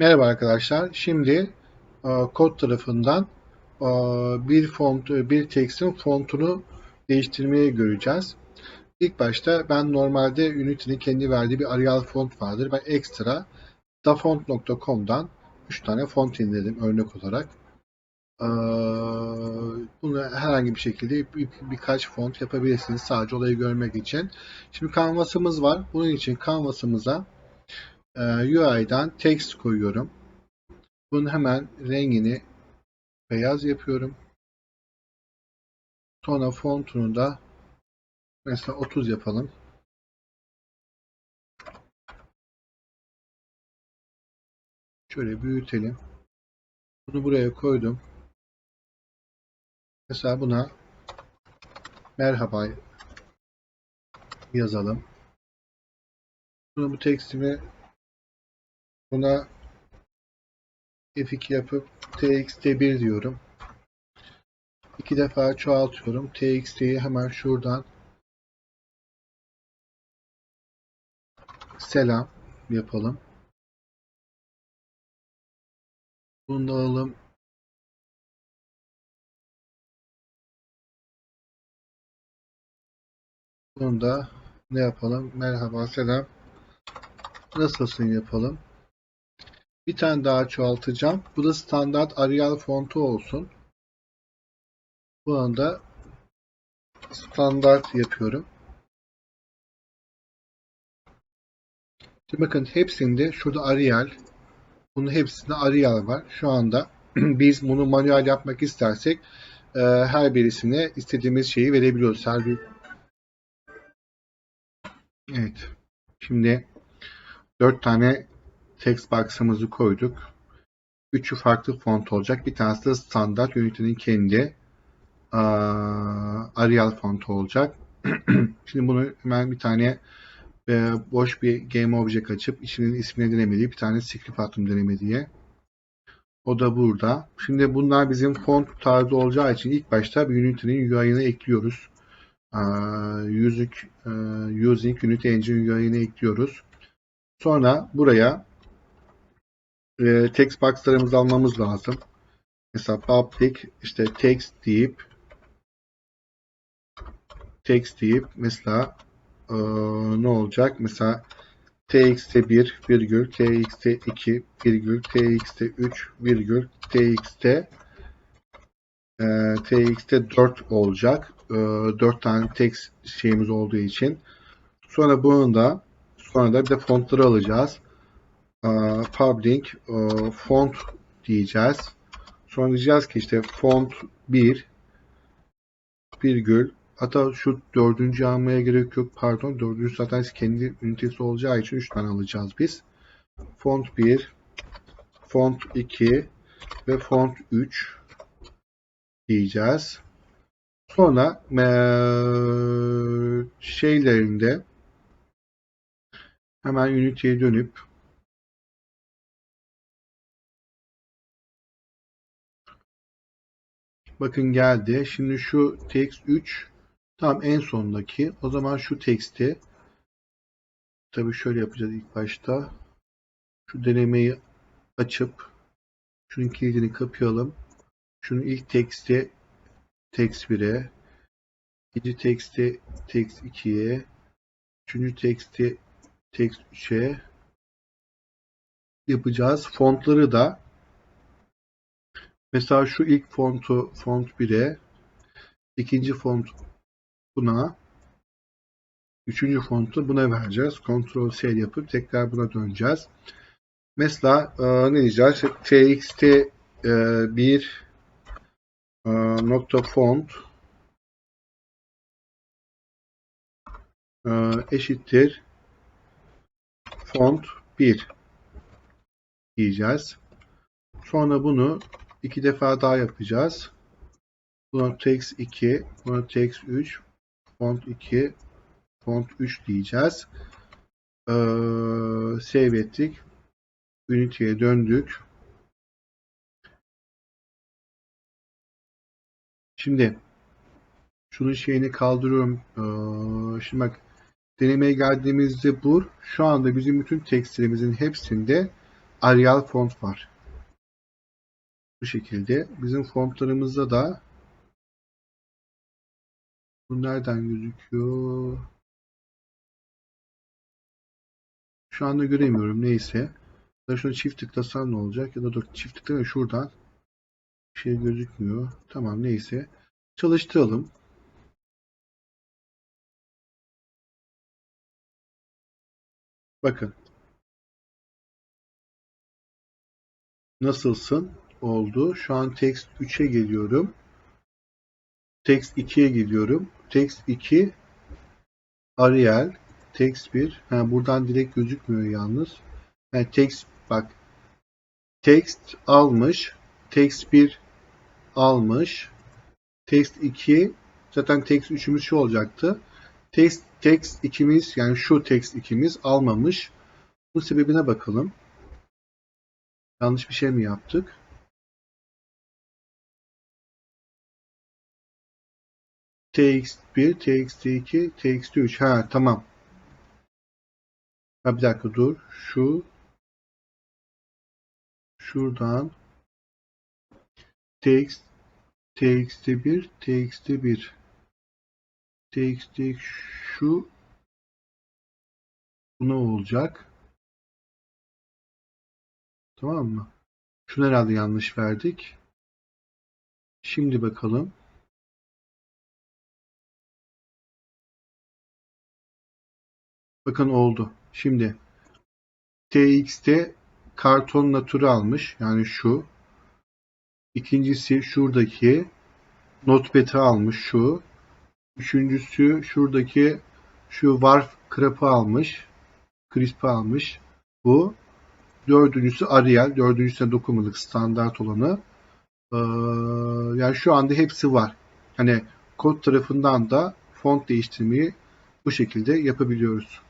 Merhaba arkadaşlar. Şimdi e, kod tarafından e, bir font, bir tekstin fontunu değiştirmeyi göreceğiz. İlk başta ben normalde Unity'nin kendi verdiği bir Arial font vardır. Ben ekstra dafont.com'dan 3 tane font indirdim örnek olarak. E, bunu herhangi bir şekilde bir, birkaç font yapabilirsiniz sadece olayı görmek için. Şimdi kanvasımız var. Bunun için kanvasımıza e, UI'dan text koyuyorum. Bunun hemen rengini beyaz yapıyorum. Sonra fontunu da mesela 30 yapalım. Şöyle büyütelim. Bunu buraya koydum. Mesela buna merhaba yazalım. Bunu bu tekstimi buna F2 yapıp txt1 diyorum. İki defa çoğaltıyorum. txt'yi hemen şuradan selam yapalım. Bunu da alalım. Bunu da ne yapalım? Merhaba selam. Nasılsın yapalım. Bir tane daha çoğaltacağım. Bu da standart Arial fontu olsun. Bu anda standart yapıyorum. Şimdi bakın hepsinde şurada Arial. Bunun hepsinde Arial var. Şu anda biz bunu manuel yapmak istersek e, her birisine istediğimiz şeyi verebiliyoruz. Her bir... Evet. Şimdi dört tane text box'ımızı koyduk. Üçü farklı font olacak. Bir tanesi de standart Unity'nin kendi Arial fontu olacak. Şimdi bunu hemen bir tane e, boş bir game object açıp içinin ismini denemediği bir tane script attım deneme diye. O da burada. Şimdi bunlar bizim font tarzı olacağı için ilk başta bir Unity'nin UI'ını ekliyoruz. Using, using Unity Engine UI'ını ekliyoruz. Sonra buraya e, text box'larımızı almamız lazım. Mesela public işte text deyip text deyip mesela e, ne olacak? Mesela txt1 virgül txt2 virgül txt3 virgül txt e, txt4 olacak. E, 4 tane text şeyimiz olduğu için. Sonra bunu da sonra da bir de fontları alacağız. E, public e, font diyeceğiz. Sonra diyeceğiz ki işte font 1 virgül Hatta şu dördüncü almaya gerek yok. Pardon. Dördüncü zaten kendi ünitesi olacağı için 3 tane alacağız biz. Font 1, font 2 ve font 3 diyeceğiz. Sonra şeylerinde hemen Unity'ye dönüp bakın geldi. Şimdi şu text 3 Tamam en sondaki. O zaman şu teksti tabii şöyle yapacağız ilk başta. Şu denemeyi açıp şunun kilidini kapayalım. Şunun ilk teksti text 1'e ikinci teksti text 2'ye üçüncü teksti text 3'e yapacağız. Fontları da mesela şu ilk fontu font 1'e ikinci font buna üçüncü fontu buna vereceğiz. Ctrl C yapıp tekrar buna döneceğiz. Mesela e, ne diyeceğiz? txt e, bir e, nokta font e, eşittir font 1 diyeceğiz. Sonra bunu iki defa daha yapacağız. Buna text 2, buna text 3, font 2 font 3 diyeceğiz. Ee, save ettik. Unity'ye döndük. Şimdi şunun şeyini kaldırıyorum. Ee, şimdi bak denemeye geldiğimizde bu şu anda bizim bütün tekstlerimizin hepsinde Arial font var. Bu şekilde. Bizim fontlarımızda da bu nereden gözüküyor? Şu anda göremiyorum. Neyse. Da şunu çift tıklasam ne olacak? Ya da dur çift tıklama şuradan. Bir şey gözükmüyor. Tamam neyse. Çalıştıralım. Bakın. Nasılsın? Oldu. Şu an text 3'e geliyorum. Text 2'ye gidiyorum. Text 2 Arial. Text 1. Ha, buradan direkt gözükmüyor yalnız. Yani text bak. Text almış. Text 1 almış. Text 2 zaten text 3'ümüz şu olacaktı. Text, text 2'miz yani şu text 2'miz almamış. Bu sebebine bakalım. Yanlış bir şey mi yaptık? TX1, TX2, TX3. Ha tamam. Ha bir dakika dur. Şu şuradan TX TXT1, TXT1 TXT şu bu ne olacak? Tamam mı? Şunu herhalde yanlış verdik. Şimdi bakalım. Bakın oldu. Şimdi TX'te karton natürü almış. Yani şu. İkincisi şuradaki notepad'i almış şu. Üçüncüsü şuradaki şu warp krapı almış. Crisp'i almış. Bu. Dördüncüsü Arial. Dördüncüsü de dokunmadık standart olanı. Ee, yani şu anda hepsi var. Hani kod tarafından da font değiştirmeyi bu şekilde yapabiliyoruz.